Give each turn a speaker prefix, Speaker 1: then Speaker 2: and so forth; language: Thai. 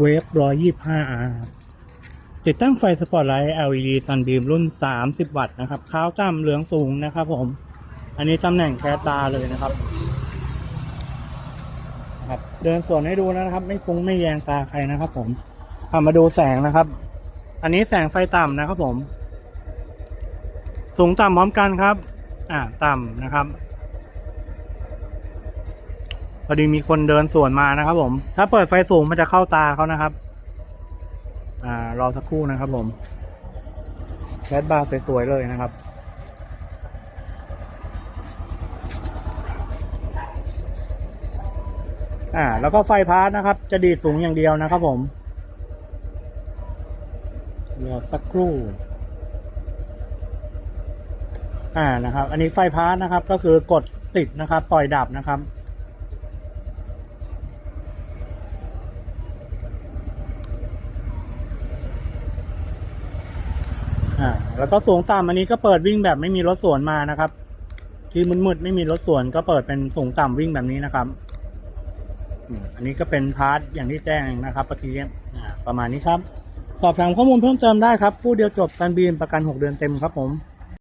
Speaker 1: เวฟร้อยยี่ห้าอาติดตั้งไฟสปอตไลท์ LED ซันบีมรุ่น 30 วัตต์นะครับขาวต่ำเหลืองสูงนะครับผม อันนี้ตำแหน่งแคสตาเลยนะครับครับ เดินสวนให้ดูนะครับ ไม่ฟุ้งไม่แยงตาใครนะครับ ผมพามาดูแสงนะครับ อันนี้แสงไฟต่ำนะครับผม สูงต่ำพร้อมกันครับ อ่าต่ำนะครับ พอดีมีคนเดินสวนมานะครับผม ถ้าเปิดไฟสูงมันจะเข้าตาเขานะครับ อ่ารอสักครู่นะครับผมแคสบาร์สวยๆเลยนะครับ อ่า แล้วก็ไฟพาร์ทนะครับ จะดีสูงอย่างเดียวนะครับผมรอสักครู่ อ่านะครับ อันนี้ไฟพาร์ทนะครับ ก็คือกดติดนะครับ ปล่อยดับนะครับ อ่าแล้วก็สูงต่ำอันนี้ก็เปิดวิ่งแบบไม่มีรถสวนมานะครับ ที่มืดๆไม่มีรถสวนก็เปิดเป็นสูงต่ำวิ่งแบบนี้นะครับอันนี้ก็เป็นพาร์ทอย่างที่แจ้งนะครับเมื่อกี้ประมาณนี้ครับ สอบถามข้อมูลเพิ่มเติมได้ครับ ผู้เดียวจบซันบีนประกัน 6 เดือนเต็มครับผม